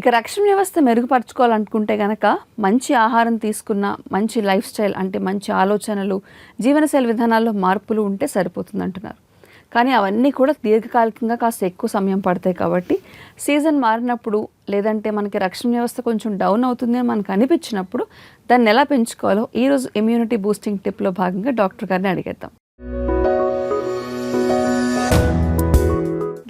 ఇక రక్షణ వ్యవస్థ మెరుగుపరచుకోవాలనుకుంటే గనక మంచి ఆహారం తీసుకున్న మంచి లైఫ్ స్టైల్ అంటే మంచి ఆలోచనలు జీవనశైలి విధానాల్లో మార్పులు ఉంటే సరిపోతుంది అంటున్నారు కానీ అవన్నీ కూడా దీర్ఘకాలికంగా కాస్త ఎక్కువ సమయం పడతాయి కాబట్టి సీజన్ మారినప్పుడు లేదంటే మనకి రక్షణ వ్యవస్థ కొంచెం డౌన్ అవుతుంది అని మనకు అనిపించినప్పుడు దాన్ని ఎలా పెంచుకోవాలో ఈరోజు ఇమ్యూనిటీ బూస్టింగ్ టిప్లో భాగంగా డాక్టర్ గారిని అడిగేద్దాం.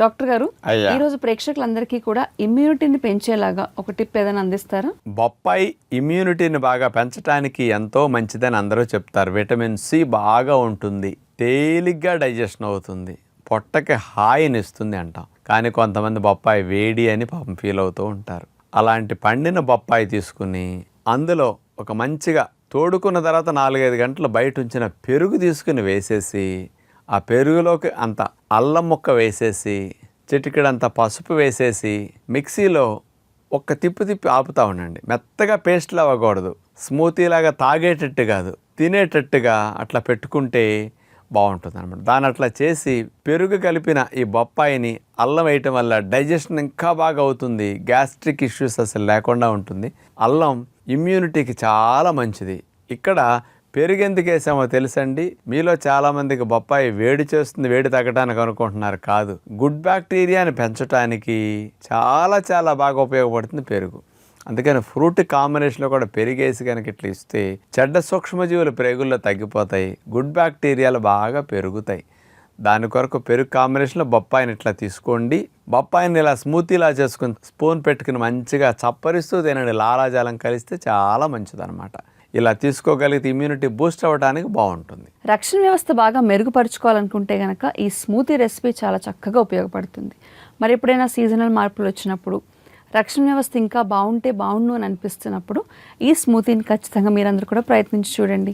డాక్టర్ గారు అయ్యా. ఈరోజు ప్రేక్షకులందరికీ కూడా ఇమ్యూనిటీని పెంచేలాగా ఒక టిప్ ఏదైనా అందిస్తారా? బొప్పాయి ఇమ్యూనిటీని బాగా పెంచడానికి ఎంతో మంచిదని అందరూ చెప్తారు. విటమిన్ సి బాగా ఉంటుంది. తేలిగ్గా డైజెషన్ అవుతుంది. పొట్టకి హాయిని ఇస్తుంది అంటాం. కానీ కొంతమంది బొప్పాయి వేడి అని పాపం ఫీల్ అవుతూ ఉంటారు. అలాంటి పండిన బొప్పాయి తీసుకుని అందులో ఒక మంచిగా తోడుకున్న తర్వాత నాలుగైదు గంటలు బయట ఉంచిన పెరుగు తీసుకుని వేసేసి ఆ పెరుగులోకి అంత అల్లం ముక్క వేసేసి చిటికడంత పసుపు వేసేసి మిక్సీలో ఒక్క తిప్పు తిప్పి ఆపుతా ఉండండి. మెత్తగా పేస్ట్లు అవ్వకూడదు. స్మూతీ లాగా తాగేటట్టు కాదు. తినేటట్టుగా అట్లా పెట్టుకుంటే బాగుంటుంది అనమాట దాని అట్లా చేసి పెరుగు కలిపిన ఈ బొప్పాయిని అల్లం వేయటం వల్ల డైజెషన్ ఇంకా బాగా అవుతుంది. గ్యాస్ట్రిక్ ఇష్యూస్ అసలు లేకుండా ఉంటుంది. అల్లం ఇమ్యూనిటీకి చాలా మంచిది. ఇక్కడ పెరుగు వేసామో తెలుసండి. మీలో చాలామందికి బొప్పాయి వేడి చేస్తుంది వేడి తగ్గడానికి అనుకుంటున్నారు కాదు. గుడ్ బ్యాక్టీరియాని పెంచడానికి చాలా చాలా బాగా ఉపయోగపడుతుంది పెరుగు. అందుకని ఫ్రూట్ కాంబినేషన్లో కూడా పెరిగేసి కనుక ఇట్లా ఇస్తే చెడ్డ సూక్ష్మజీవులు పెరుగుల్లో తగ్గిపోతాయి గుడ్ బ్యాక్టీరియాలు బాగా పెరుగుతాయి. దాని కొరకు పెరుగు కాంబినేషన్లో బొప్పాయిని ఇట్లా తీసుకోండి. బొప్పాయిని ఇలా స్మూతీలా చేసుకుని స్పూన్ పెట్టుకుని మంచిగా చప్పరిస్తూ తినండి. లాలాజాలం కలిస్తే చాలా మంచిదన్నమాట. ఇలా తీసుకోగలిగితే ఇమ్యూనిటీ బూస్ట్ అవ్వడానికి బాగుంటుంది. రక్షణ వ్యవస్థ బాగా మెరుగుపరుచుకోవాలనుకుంటే గనక ఈ స్మూతీ రెసిపీ చాలా చక్కగా ఉపయోగపడుతుంది. మరి ఎప్పుడైనా సీజనల్ మార్పులు వచ్చినప్పుడు రక్షణ వ్యవస్థ ఇంకా బాగుంటే బాగుండు అని అనిపిస్తున్నప్పుడు ఈ స్మూతీని ఖచ్చితంగా మీరందరూ కూడా ప్రయత్నించి చూడండి.